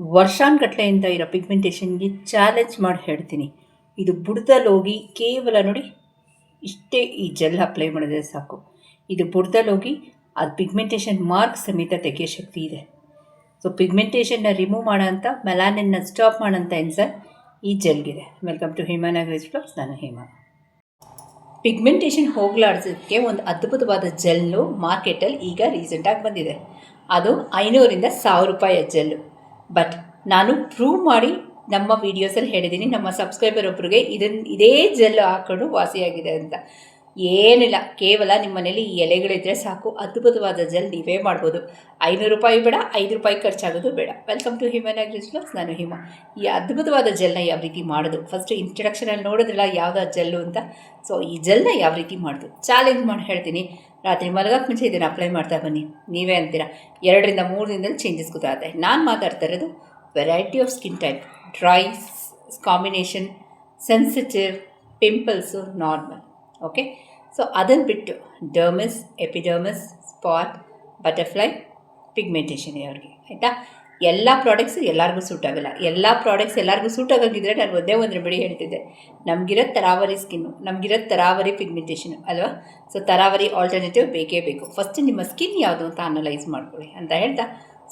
ವರ್ಷಾನ್ಗಟ್ಲೆಯಿಂದ ಇರೋ ಪಿಗ್ಮೆಂಟೇಷನ್ಗೆ ಚಾಲೆಂಜ್ ಮಾಡಿ ಹೇಳ್ತೀನಿ. ಇದು ಬುಡದಲ್ಲಿ ಹೋಗಿ ಕೇವಲ ನೋಡಿ, ಇಷ್ಟೇ ಈ ಜೆಲ್ ಅಪ್ಲೈ ಮಾಡಿದ್ರೆ ಸಾಕು. ಇದು ಬುಡದಲ್ಲಿ ಹೋಗಿ ಅದು ಪಿಗ್ಮೆಂಟೇಷನ್ ಮಾರ್ಕ್ ಸಮೇತ ತೆಗೆಯೋ ಶಕ್ತಿ ಇದೆ. ಸೊ ಪಿಗ್ಮೆಂಟೇಷನ್ನ ರಿಮೂವ್ ಮಾಡೋಂಥ ಮೆಲಾನಿನ್ನ ಸ್ಟಾಪ್ ಮಾಡೋಂಥ ಎನ್ಸರ್ ಈ ಜೆಲ್ಗಿದೆ ವೆಲ್ಕಮ್ ಟು ಹೇಮಾನಗರೀಸ್ ಬ್ಲಾಗ್ಸ್ ನಾನು ಹೇಮಾ. ಪಿಗ್ಮೆಂಟೇಷನ್ ಹೋಗ್ಲಾಡ್ಸೋದಕ್ಕೆ ಒಂದು ಅದ್ಭುತವಾದ ಜೆಲ್ಲು ಮಾರ್ಕೆಟಲ್ಲಿ ಈಗ ರೀಸೆಂಟಾಗಿ ಬಂದಿದೆ. ಅದು ಐನೂರಿಂದ ಸಾವಿರ ರೂಪಾಯಿಯ ಜೆಲ್ಲು ಬಟ್ ನಾನು ಪ್ರೂವ್ ಮಾಡಿ ನಮ್ಮ ವೀಡಿಯೋಸಲ್ಲಿ ಹೇಳಿದ್ದೀನಿ ನಮ್ಮ ಸಬ್ಸ್ಕ್ರೈಬರ್ ಒಬ್ಬರಿಗೆ ಇದನ್ನು ಇದೇ ಜೆಲ್ ಹಾಕೊಂಡು ವಾಸಿಯಾಗಿದೆ ಅಂತ. ಏನಿಲ್ಲ. ಕೇವಲ ನಿಮ್ಮ ಮನೇಲಿ ಈ ಎಲೆಗಳಿದ್ರೆ ಸಾಕು. ಅದ್ಭುತವಾದ ಜೆಲ್ ನೀವೇ ಮಾಡ್ಬೋದು. ಐನೂರು ರೂಪಾಯಿ ಬೇಡ, ಐದು ರೂಪಾಯಿ ಖರ್ಚಾಗೋದು ಬೇಡ. ವೆಲ್ಕಮ್ ಟು ಹಿಮನ್ ಅಗ್ರಿಸ್ಲೋಕ್ಸ್ ನಾನು ಹಿಮ ಈ ಅದ್ಭುತವಾದ ಜೆಲ್ನ ಯಾವ ರೀತಿ ಮಾಡೋದು? ಫಸ್ಟ್ ಇಂಟ್ರಡಕ್ಷನಲ್ಲಿ ನೋಡಿದ್ರಲ್ಲ ಯಾವ್ದು ಜೆಲ್ಲು ಅಂತ? ಸೊ ಈ ಜೆಲ್ನ ಯಾವ ರೀತಿ ಮಾಡೋದು? ಚಾಲೆಂಜ್ ಮಾಡಿ ಹೇಳ್ತೀನಿ. ರಾತ್ರಿ ಮಲಗಕ್ಕೆ ಮುಂಚೆ ಇದನ್ನು ಅಪ್ಲೈ ಮಾಡ್ತಾ ಬನ್ನಿ. ನೀವೇ ಅಂತೀರಾ? ಎರಡರಿಂದ ಮೂರು ದಿನದಲ್ಲಿ ಚೇಂಜಸ್ ಗೊತ್ತಾಗುತ್ತೆ. ನಾನು ಮಾತಾಡ್ತಾ ಇರೋದು variety of skin type dry combination sensitive pimples normal okay so ಅದನ್ನು ಬಿಟ್ಟು dermis epidermis spot butterfly pigmentation ಅವ್ರಿಗೆ ಆಯಿತಾ? ಎಲ್ಲ ಪ್ರಾಡಕ್ಟ್ಸು ಎಲ್ಲರಿಗೂ ಸೂಟ್ ಆಗೋಲ್ಲ. ಎಲ್ಲ ಪ್ರಾಡಕ್ಟ್ಸ್ ಎಲ್ಲರಿಗೂ ಸೂಟ್ ಆಗೋಗಿದ್ರೆ ನಾನು ಒಂದೇ ಒಂದು ಬಿಡಿ ಹೇಳ್ತಿದ್ದೆ. ನಮಗಿರೋ ತರಾವರಿ ಸ್ಕಿನ್ನು ನಮಗಿರೋ ತರಾವರಿ ಪಿಗ್ಮೆಂಟೇಷನ್ ಅಲ್ವಾ? ಸೊ ತರಾವರಿ ಆಲ್ಟರ್ನೇಟಿವ್ ಬೇಕೇ ಬೇಕು. ಫಸ್ಟ್ ನಿಮ್ಮ ಸ್ಕಿನ್ ಯಾವುದು ಅಂತ ಅನಲೈಸ್ ಮಾಡ್ಕೊಳ್ಳಿ ಅಂತ ಹೇಳ್ತಾ.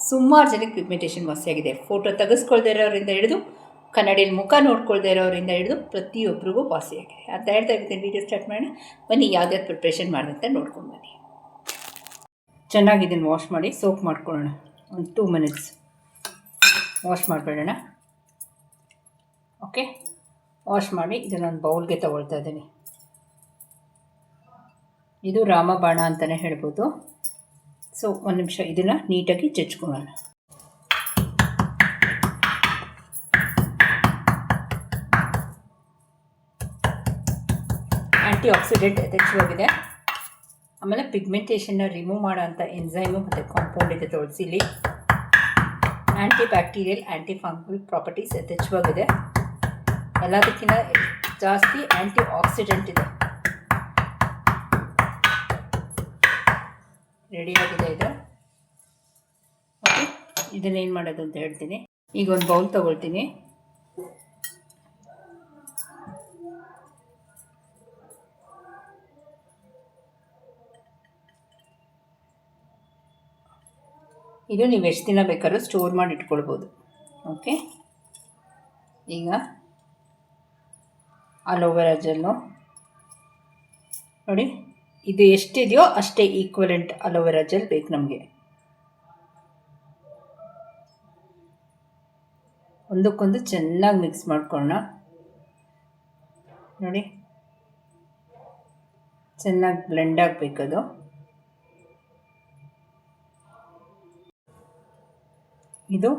ಸುಮಾರು ಜನಕ್ಕೆ ಪಿಗ್ಮೆಂಟೇಷನ್ ವಾಸಿಯಾಗಿದೆ. ಫೋಟೋ ತೆಗೆಸ್ಕೊಳ್ದೇ ಇರೋರಿಂದ ಹಿಡಿದು ಕನ್ನಡಿಯಲ್ಲಿ ಮುಖ ನೋಡ್ಕೊಳ್ದೇ ಇರೋರಿಂದ ಹಿಡಿದು ಪ್ರತಿಯೊಬ್ಬರಿಗೂ ವಾಸಿಯಾಗಿದೆ ಅಂತ ಹೇಳ್ತಾ ಇರ್ತೀನಿ ವೀಡಿಯೋ ಸ್ಟಾರ್ಟ್ ಮಾಡೋಣ. ಬನ್ನಿ ಯಾವ್ದಾವ್ದು ಪ್ರಿಪ್ರೇಷನ್ ಮಾಡಿದಂತ ನೋಡ್ಕೊಂಡು ಬನ್ನಿ. ಚೆನ್ನಾಗಿ ಇದನ್ನು ವಾಶ್ ಮಾಡಿ ಸೋಪ್ ಮಾಡ್ಕೊಳ್ಳೋಣ. ಒಂದು ಟೂ ಮಿನಿಟ್ಸ್ ವಾಶ್ ಮಾಡಿಬಿಡೋಣ. ಓಕೆ ವಾಶ್ ಮಾಡಿ ಇದನ್ನೊಂದು ಬೌಲ್ಗೆ ತಗೊಳ್ತಾ ಇದ್ದೀನಿ. ಇದು ರಾಮಬಾಣ ಅಂತಲೇ ಹೇಳ್ಬೋದು. ಸೊ ಒಂದು ನಿಮಿಷ, ಇದನ್ನು ನೀಟಾಗಿ ಜಜ್ಕೊಳ್ಳೋಣ ಆ್ಯಂಟಿ ಆಕ್ಸಿಡೆಂಟ್ ಯಥೇಚ್ಛವಾಗಿದೆ ಆಮೇಲೆ ಪಿಗ್ಮೆಂಟೇಷನ್ನ ರಿಮೂವ್ ಮಾಡೋಂಥ ಎನ್ಸೈಮು ಮತ್ತು ಕಾಂಪೌಂಡ್ ಇದೆ ತುಳಸಿಲಿ anti bacterial anti fungal properties ಯಥೇಚ್ಛವಾಗಿದೆ ಎಲ್ಲದಕ್ಕಿಂತ ಜಾಸ್ತಿ ಆ್ಯಂಟಿ ಆಕ್ಸಿಡೆಂಟ್ ಇದೆ ರೆಡಿಯಾಗಿದೆ ಇದು. ಓಕೆ, ಇದನ್ನೇನು ಮಾಡೋದು ಅಂತ ಹೇಳ್ತೀನಿ. ಈಗ ಒಂದು ಬೌಲ್ ತೊಗೊಳ್ತೀನಿ. ಇದು ನೀವು ಎಷ್ಟು ದಿನ ಬೇಕಾದ್ರೂ ಸ್ಟೋರ್ ಮಾಡಿ ಇಟ್ಕೊಳ್ಬೋದು. ಓಕೆ ಈಗ ಅಲೋವೆರಾ ಜೆಲ್ಲು ನೋಡಿ, ಇದು ಎಷ್ಟಿದೆಯೋ ಅಷ್ಟೇ ಈಕ್ವಲೆಂಟ್ ಅಲೋವೆರಾ ಜೆಲ್ ಬೇಕು ನಮಗೆ. ಒಂದಕ್ಕೊಂದು ಚೆನ್ನಾಗಿ ಮಿಕ್ಸ್ ಮಾಡ್ಕೊಳ್ಳೋಣ. ನೋಡಿ, ಚೆನ್ನಾಗಿ ಬ್ಲೆಂಡ್ ಆಗಬೇಕದು. ಇದು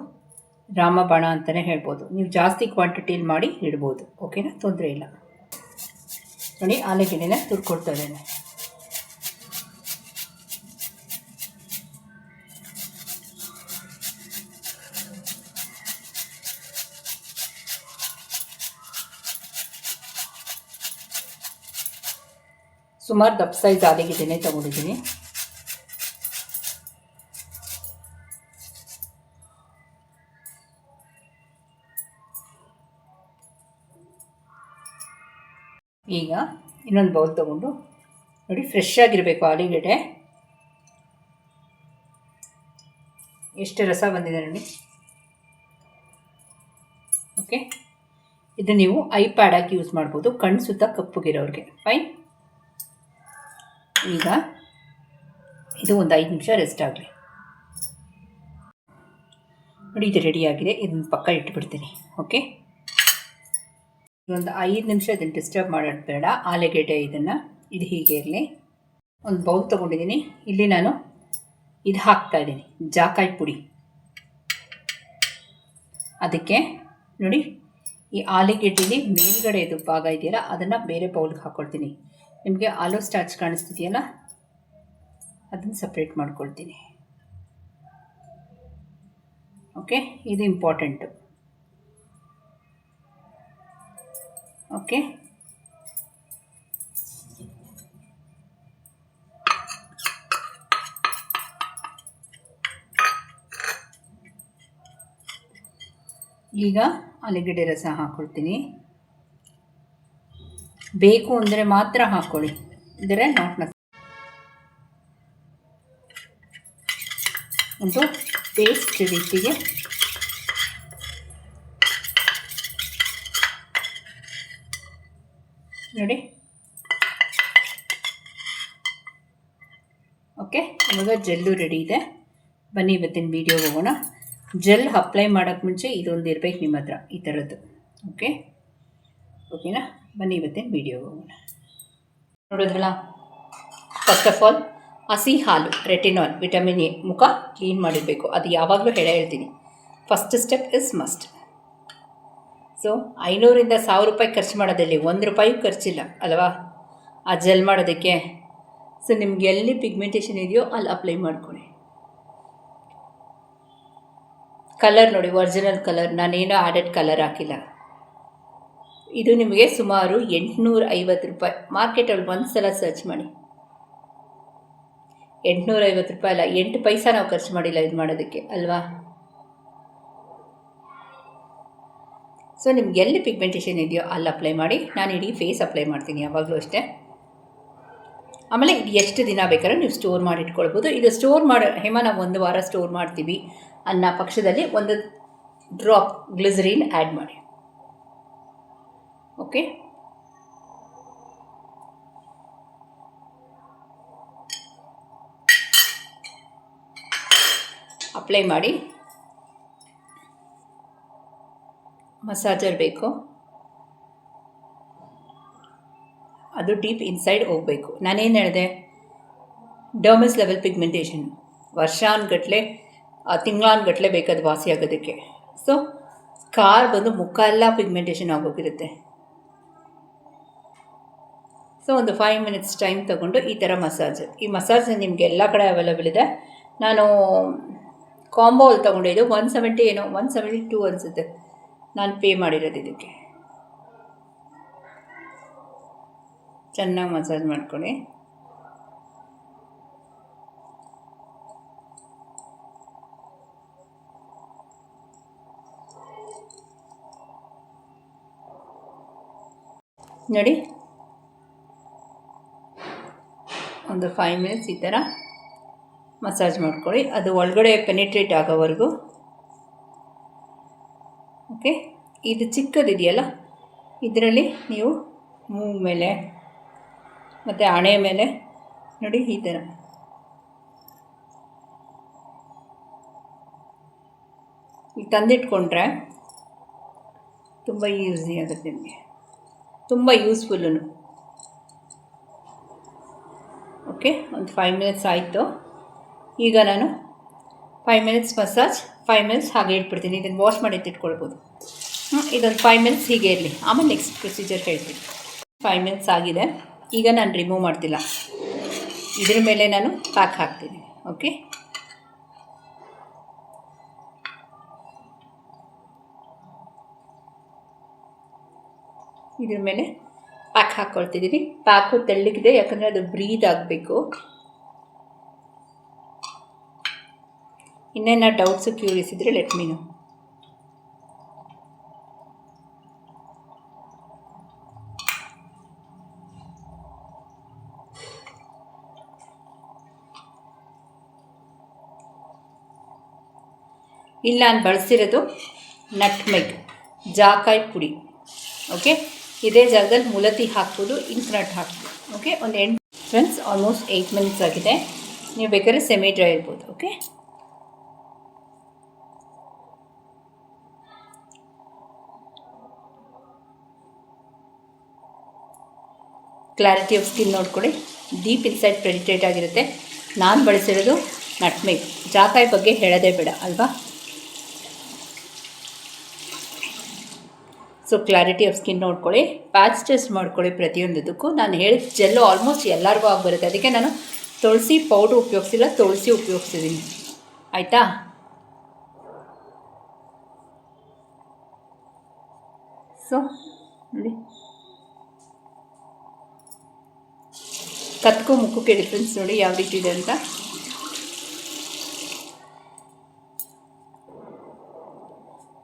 ರಾಮಬಾಣ ಅಂತಲೇ ಹೇಳ್ಬೋದು. ನೀವು ಜಾಸ್ತಿ ಕ್ವಾಂಟಿಟಿಯಲ್ಲಿ ಮಾಡಿ ಇಡ್ಬೋದು. ಓಕೆನಾ ತೊಂದರೆ ಇಲ್ಲ. ನೋಡಿ, ಆಲೂಗೆಡ್ಡೆನ ತುರ್ಕೊಡ್ತಾ ಸುಮಾರು ದಪ್ಪ ಸೈಜ್ ಆಲೂಗೆಡ್ಡೆನೇ ತೊಗೊಂಡಿದ್ದೀನಿ. ಈಗ ಇನ್ನೊಂದು ಬೌಲ್ ತೊಗೊಂಡು ನೋಡಿ ಫ್ರೆಶ್ ಆಗಿರಬೇಕು ಆಲೂಗೆಡ್ಡೆ. ಎಷ್ಟು ರಸ ಬಂದಿದೆ ನೋಡಿ. ಓಕೆ ಇದು ನೀವು ಐ ಪ್ಯಾಡಾಗಿ ಯೂಸ್ ಮಾಡ್ಬೋದು, ಕಣ್ಣು ಸುತ್ತ ಕಪ್ಪುಗಿರೋರಿಗೆ. ಫೈನ್ ಈಗ ಇದು ಒಂದು ಐದು ನಿಮಿಷ ರೆಸ್ಟ್ ಆಗಲಿ. ನೋಡಿ, ಇದು ರೆಡಿಯಾಗಿದೆ ಇದನ್ನು ಪಕ್ಕ ಇಟ್ಬಿಡ್ತೀನಿ. ಓಕೆ ಒಂದು ಐದು ನಿಮಿಷ ಇದನ್ನು ಡಿಸ್ಟರ್ಬ್ ಮಾಡೋದು ಬೇಡ. ಆಲೂಗೆಡ್ಡೆ ಇದನ್ನು, ಇದು ಹೀಗೆ ಇರಲಿ. ಒಂದು ಬೌಲ್ ತೊಗೊಂಡಿದ್ದೀನಿ. ಇಲ್ಲಿ ನಾನು ಇದು ಹಾಕ್ತಾ ಇದ್ದೀನಿ. ಜಾಕಾಯಿ ಪುಡಿ. ಅದಕ್ಕೆ ನೋಡಿ, ಈ ಆಲೂಗೆಡ್ಡೆಲಿ ಮೇಲ್ಗಡೆ ಇದು ಭಾಗ ಇದೆಯಲ್ಲ, ಅದನ್ನು ಬೇರೆ ಬೌಲ್ಗೆ ಹಾಕ್ಕೊಳ್ತೀನಿ ನಿಮಗೆ ಆಲೂ ಸ್ಟಾಚ್ ಕಾಣಿಸ್ತಿದೆಯಲ್ಲ, ಅದನ್ನು ಸಪ್ರೇಟ್ ಮಾಡ್ಕೊಳ್ತೀನಿ. ಓಕೆ ಇದು ಇಂಪಾರ್ಟೆಂಟು ಓಕೆ ಈಗ ಆಲೂಗಡ್ಡೆ ರಸ ಹಾಕ್ಕೊಳ್ತೀನಿ ಬೇಕು ಅಂದರೆ ಮಾತ್ರ ಹಾಕ್ಕೊಳ್ಳಿ ಅಂದರೆ ನಾಟ್ ಒಂದು ಪೇಸ್ಟ್ ರೀತಿಗೆ ನೋಡಿ. ಓಕೆ ಇವಾಗ ಜೆಲ್ಲು ರೆಡಿ ಇದೆ. ಬನ್ನಿ ಇವತ್ತಿನ ವೀಡಿಯೋ ಹೋಗೋಣ. ಜೆಲ್ ಅಪ್ಲೈ ಮಾಡೋಕ್ಕೆ ಮುಂಚೆ ಇದೊಂದು ಇರಬೇಕು ನಿಮ್ಮ ಹತ್ರ, ಈ ಥರದ್ದು ಓಕೆ ಓಕೆನಾ ಬನ್ನಿ ಇವತ್ತಿನ ವೀಡಿಯೋ ಹೋಗೋಣ. ನೋಡೋದಲ್ಲ ಫಸ್ಟ್ ಆಫ್ ಆಲ್ ಹಸಿ ಹಾಲು ರೆಟಿನಾಲ್ ವಿಟಮಿನ್ ಎ ಮುಖ ಕ್ಲೀನ್ ಮಾಡಿರಬೇಕು. ಅದು ಯಾವಾಗಲೂ ಹೇಳೇ ಹೇಳ್ತೀನಿ. First step is must so ಐನೂರಿಂದ ಸಾವಿರ ರೂಪಾಯಿ ಖರ್ಚು ಮಾಡೋದಲ್ಲಿ, ಒಂದು ರೂಪಾಯಿ ಖರ್ಚಿಲ್ಲ, ಅಲ್ವಾ? ಆ ಜೆಲ್ ಮಾಡೋದಕ್ಕೆ. ಸೊ ನಿಮ್ಗೆ ಎಲ್ಲಿ ಪಿಗ್ಮೆಂಟೇಷನ್ ಇದೆಯೋ ಅಲ್ಲಿ ಅಪ್ಲೈ ಮಾಡ್ಕೊಳ್ಳಿ. ಕಲರ್ ನೋಡಿ ಒರಿಜಿನಲ್ ಕಲರ್ ನಾನೇನೋ ಆಡೆಡ್ ಕಲರ್ ಹಾಕಿಲ್ಲ. ಇದು ನಿಮಗೆ ಸುಮಾರು ಎಂಟುನೂರ ಐವತ್ತು ರೂಪಾಯಿ. ಮಾರ್ಕೆಟಲ್ಲಿ ಒಂದು ಸಲ ಸರ್ಚ್ ಮಾಡಿ. ಎಂಟುನೂರ ಐವತ್ತು ರೂಪಾಯಿ ಅಲ್ಲ, ಎಂಟು ಪೈಸಾ ನಾವು ಖರ್ಚು ಮಾಡಿಲ್ಲ ಇದು ಮಾಡೋದಕ್ಕೆ, ಅಲ್ವಾ? ಸೊ ನಿಮ್ಗೆ ಎಲ್ಲಿ ಪಿಗ್ಮೆಂಟೇಷನ್ ಇದೆಯೋ ಅಲ್ಲಿ ಅಪ್ಲೈ ಮಾಡಿ. ನಾನು ಇಡೀ ಫೇಸ್ ಅಪ್ಲೈ ಮಾಡ್ತೀನಿ ಯಾವಾಗಲೂ ಅಷ್ಟೇ. ಆಮೇಲೆ ಇದು ಎಷ್ಟು ದಿನ ಬೇಕಾದ್ರೂ ನೀವು ಸ್ಟೋರ್ ಮಾಡಿ ಇಟ್ಕೊಳ್ಬೋದು. ಇದು ಸ್ಟೋರ್ ಮಾಡೋ, ಹೇಮ, ನಾವು ಒಂದು ವಾರ ಸ್ಟೋರ್ ಮಾಡ್ತೀವಿ. ಅನ್ನೋ ಪಕ್ಷದಲ್ಲಿ ಒಂದು ಡ್ರಾಪ್ ಗ್ಲಿಸರಿನ್ ಆ್ಯಡ್ ಮಾಡಿ. ಓಕೆ ಅಪ್ಲೈ ಮಾಡಿ. ಮಸಾಜರ್ ಬೇಕು. ಅದು ಡೀಪ್ ಇನ್ಸೈಡ್ ಹೋಗಬೇಕು. ನಾನೇನು ಹೇಳಿದೆ? Dermis level pigmentation. ವರ್ಷಾನ್ಗಟ್ಲೆ ತಿಂಗಳಾನ್ಗಟ್ಲೆ ಬೇಕಾದ ವಾಸಿ ಆಗೋದಕ್ಕೆ. ಸೊ, ಕಾರ್ ಬಂದು ಮುಖ ಎಲ್ಲ ಪಿಗ್ಮೆಂಟೇಷನ್ ಆಗೋಗಿರುತ್ತೆ. ಸೊ, ಒಂದು ಫೈವ್ ಮಿನಿಟ್ಸ್ ಟೈಮ್ ತೊಗೊಂಡು ಈ ಥರ ಮಸಾಜ್. ಈ ಮಸಾಜ್ ನಿಮಗೆ ಎಲ್ಲ ಕಡೆ ಅವೈಲೇಬಲ್ ಇದೆ. ನಾನು ಕಾಂಬೋ ಅಲ್ಲಿ ತೊಗೊಂಡಿದ್ದು ಒನ್ ಸೆವೆಂಟಿ ಏನೋ, ಒನ್ ಸೆವೆಂಟಿ ಟೂ ಅನಿಸುತ್ತೆ. ನಾನು ಪೇ ಮಾಡಿರೋದು ಇದಕ್ಕೆ. ಚೆನ್ನಾಗಿ ಮಸಾಜ್ ಮಾಡ್ಕೊಳ್ಳಿ. ನೋಡಿ. ಒಂದು ಫೈವ್ ಮಿನಿಟ್ಸ್ ಈ ಥರ ಮಸಾಜ್ ಮಾಡ್ಕೊಳ್ಳಿ. ಅದು ಒಳಗಡೆ ಪೆನಿಟ್ರೇಟ್ ಆಗೋವರೆಗೂ ಓಕೆ ಇದು ಚಿಕ್ಕದಿದೆಯಲ್ಲ? ಇದರಲ್ಲಿ ನೀವು ಮೂ ಮೇಲೆ, ಮತ್ತು ಹಣೆ ಮೇಲೆ, ನೋಡಿ ಈ ಥರ. ಈಗ ತಂದಿಟ್ಕೊಂಡ್ರೆ ತುಂಬ ಈಸಿ ಆಗುತ್ತೆ ನಿಮಗೆ. ತುಂಬ ಯೂಸ್ಫುಲ್ಲು ಓಕೆ ಒಂದು ಫೈವ್ ಮಿನಿಟ್ಸ್ ಆಯಿತು. ಈಗ ನಾನು five minutes massage five minutes ಹಾಗೆ ಇಟ್ಬಿಡ್ತೀನಿ. ಇದನ್ನು ವಾಶ್ ಮಾಡಿ ಎತ್ತಿಟ್ಕೊಳ್ಬೋದು ಹ್ಞೂ ಇದೊಂದು ಫೈವ್ ಮಿನಿಟ್ಸ್ ಹೀಗೆ ಇರಲಿ. ಆಮೇಲೆ ನೆಕ್ಸ್ಟ್ ಪ್ರೊಸೀಜರ್ ಹೇಳ್ತೀನಿ. ಫೈವ್ ಮಿನಿಟ್ಸ್ ಆಗಿದೆ. ಈಗ ನಾನು ರಿಮೂವ್ ಮಾಡ್ತಿಲ್ಲ. ಇದ್ರ ಮೇಲೆ ನಾನು ಪ್ಯಾಕ್ ಹಾಕ್ತೀನಿ. ಓಕೆ ಇದ್ರ ಮೇಲೆ ಪ್ಯಾಕ್ ಹಾಕ್ಕೊಳ್ತಿದ್ದೀನಿ ಪ್ಯಾಕು ತೆಳ್ಳಗಿದೆ, ಯಾಕಂದರೆ ಅದು ಬ್ರೀದ್ ಆಗಬೇಕು. ಇನ್ನೇನು ಡೌಟ್ಸು ಕ್ಯೂರಿಯಸ್ ಇದ್ದರೆ ಲೆಟ್ ಮೀನು ಇಲ್ಲಿ ನಾನು ಬಳಸಿರೋದು ನಟ್ಮೆಗ್, ಜಾಕಾಯಿ ಪುಡಿ. ಓಕೆ ಇದೇ ಜಾಗದಲ್ಲಿ ಮುಲತಿ ಹಾಕ್ಬೋದು ಇಂಕ್ನಟ್ ಹಾಕ್ಬೋದು. ಓಕೆ ಒಂದು ಎಂಟು ಫ್ರೆಂಡ್ಸ್ ಆಲ್ಮೋಸ್ಟ್ ಏಯ್ಟ್ ಮಿನಿಟ್ಸ್ ಆಗಿದೆ. ನೀವು ಬೇಕಾದ್ರೆ ಸೆಮಿ ಡ್ರೈ ಇರ್ಬೋದು ಓಕೆ ಕ್ಲಾರಿಟಿ ಆಫ್ ಸ್ಕಿನ್ ನೋಡ್ಕೊಳ್ಳಿ. ಡೀಪ್ ಇನ್ಸೈಡ್ ಪ್ರೆಡಿಟೇಟ್ ಆಗಿರುತ್ತೆ. ನಾನು ಬಳಸಿರೋದು ನಟ್ಮೆಗ್. ಜಾಕಾಯಿ ಬಗ್ಗೆ ಹೇಳೋದೇ ಬೇಡ, ಅಲ್ವಾ? ಸೊ ಕ್ಲಾರಿಟಿ ಆಫ್ ಸ್ಕಿನ್ ನೋಡ್ಕೊಳ್ಳಿ. ಪ್ಯಾಚ್ ಟೆಸ್ಟ್ ಮಾಡ್ಕೊಳ್ಳಿ ಪ್ರತಿಯೊಂದಕ್ಕೂ ನಾನು ಹೇಳಿದ ಜೆಲ್ಲು ಆಲ್ಮೋಸ್ಟ್ ಎಲ್ಲರಿಗೂ ಆಗಿಬರುತ್ತೆ. ಅದಕ್ಕೆ ನಾನು ತುಳಸಿ ಪೌಡ್ರ್ ಉಪಯೋಗಿಸಿಲ್ಲ, ತುಳಸಿ ಉಪಯೋಗಿಸಿದ್ದೀನಿ ಆಯಿತಾ? ಸೊ ನೋಡಿ. ಕತ್ಕೋ ಮುಖಕ್ಕೆ ಡಿಫ್ರೆನ್ಸ್ ನೋಡಿ ಯಾವ ರೀತಿ ಇದೆ ಅಂತ.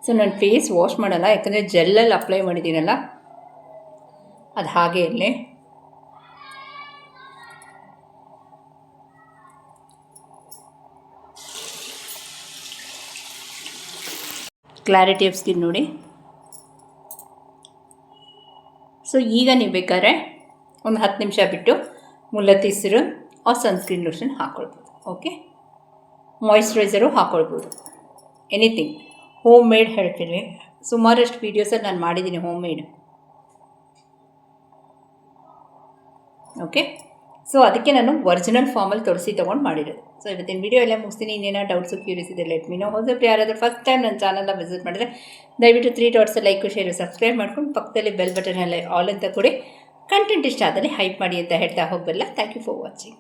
ಸೊ ನಾನು ಫೇಸ್ ವಾಶ್ ಮಾಡಲ್ಲ, ಯಾಕಂದರೆ ಜೆಲ್ಲಲ್ಲಿ ಅಪ್ಲೈ ಮಾಡಿದ್ದೀನಲ್ಲ, ಅದು ಹಾಗೆ ಇರಲಿ. ಕ್ಲಾರಿಟಿ ಆಫ್ ಸ್ಕಿನ್ ನೋಡಿ. ಸೊ ಈಗ ನೀವು ಬೇಕಾದ್ರೆ ಒಂದು ಹತ್ತು ನಿಮಿಷ ಬಿಟ್ಟು ಮುಲ್ಲತ್ತಿಸರು ಆ ಸನ್ಸ್ಕ್ರೀನ್ ಲೋಷನ್ ಹಾಕ್ಕೊಳ್ಬೋದು ಓಕೆ ಮಾಯಿಶ್ಚರೈಸರು ಹಾಕ್ಕೊಳ್ಬೋದು ಎನಿಥಿಂಗ್ ಹೋಮ್ ಮೇಡ್ ಹೇಳ್ತೀನಿ ಸುಮಾರಷ್ಟು ವೀಡಿಯೋಸಲ್ಲಿ ನಾನು ಮಾಡಿದ್ದೀನಿ ಹೋಮ್ ಮೇಡ್ ಓಕೆ ಸೊ ಅದಕ್ಕೆ ನಾನು ಒರಿಜಿನಲ್ ಫಾರ್ಮಲ್ಲಿ ತೋರಿಸಿ ತೊಗೊಂಡು ಮಾಡಿರೋದು. ಸೊ ಇವತ್ತಿನ ವೀಡಿಯೋ ಎಲ್ಲ ಮುಗಿಸ್ತೀನಿ. ಇನ್ನೇನೋ ಡೌಟ್ಸು ಕ್ಯೂರಿಯಸ್ ಇದೆ ಲೆಟ್ ಮೀನೋ ಹೊಸಬ್ರು ಯಾರಾದರೂ ಫಸ್ಟ್ ಟೈಮ್ ನನ್ನ ಚಾನಲ್ನ ವಿಸಿಟ್ ಮಾಡಿದ್ರೆ ದಯವಿಟ್ಟು three dots like share subscribe ಮಾಡ್ಕೊಂಡು ಪಕ್ಕದಲ್ಲಿ ಬೆಲ್ ಬಟನಲ್ಲಿ ಆಲ್ ಅಂತ ಕೊಡಿ ಕಂಟೆಂಟ್ ಇಷ್ಟ ಆದಲ್ಲಿ ಹೈಪ್ ಮಾಡಿ ಅಂತ ಹೇಳ್ತಾ ಹೋಗಬಲ್ಲ. Thank you for watching